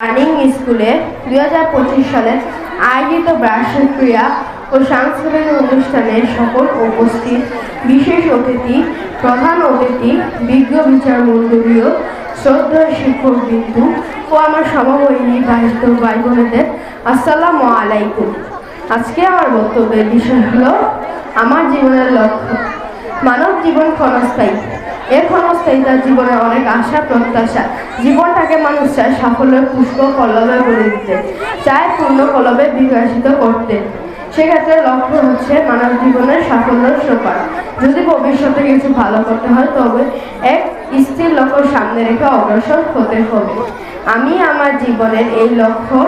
Running স্কুলে দুই হাজার পঁচিশ সালে আয়োজিত বার্ষিক ক্রীড়া ও সাংস্কৃতিক অনুষ্ঠানে সকল উপস্থিত বিশেষ অতিথি, প্রধান অতিথি, বিজ্ঞ বিচার মণ্ডলীয় শ্রদ্ধা শিক্ষক বিন্দু ও আমার সমবয়ী দায়িত্ব ভাই বোনেদের আসসালামু আলাইকুম। আজকে আমার বক্তব্যের বিষয় হলো, আমার জীবনের লক্ষ্য। মানব জীবন ক্ষণস্থায়ী। এর ক্ষণস্থায়ীতা জীবনে অনেক আশা, প্রত্যাশা। জীবনটাকে মানুষ চায় সাফল্যের পুষ্প, কলবে ভরে দিতে, চায় পূর্ণ কলবে বিকশিত করতে। সেক্ষেত্রে লক্ষ্য হচ্ছে মানব জীবনের সাফল্যের সোপান যদি ভবিষ্যতে কিছু ভালো করতে হয়, তবে এক স্থির লক্ষ্য সামনে রেখে অগ্রসর হতে হবে। আমি আমার জীবনের এই লক্ষ্য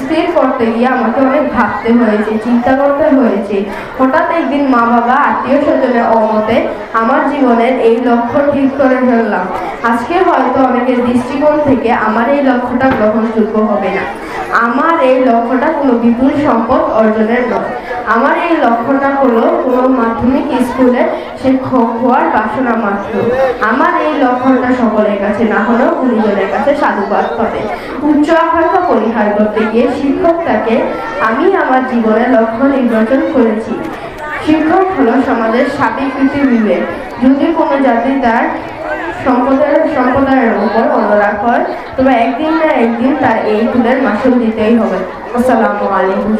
স্থির করতে গিয়ে আমাকে অনেক ভাবতে হয়েছে, চিন্তা করতে হয়েছে। হঠাৎ একদিন মা বাবা, আত্মীয় স্বজনের অমতে আমার জীবনের এই লক্ষ্য ঠিক করে ফেললাম। আজকে হয়তো অনেকের দৃষ্টিকোণ থেকে আমার এই লক্ষ্যটা গ্রহণযোগ্য হবে না। আমার এই লক্ষ্যটা কোনো বিপুল সম্পদ অর্জনের নয়। আমার এই লক্ষ্যটা হলো কোনো মাধ্যমিক স্কুলে শিক্ষক হওয়ার বাসনা মাত্র। আমার এই লক্ষ্যটা সকলের কাছে, না হলেও গুরুজনের কাছে সাধুবাদ পাবে। উচ্চ আকাঙ্ক্ষা পরিহার করতে গিয়ে শিক্ষকটাকে আমি আমার জীবনের লক্ষ্য নির্বাচন করেছি। শিক্ষক হলো সমাজের স্বাভাবিকৃতি বিবেক যদি কোনো জাতি তার উপর অনুরাগ হয় তোমরা একদিন না একদিন তার এই ফুলের মাসুল দিতেই হবে। আসসালামু আলাইকুম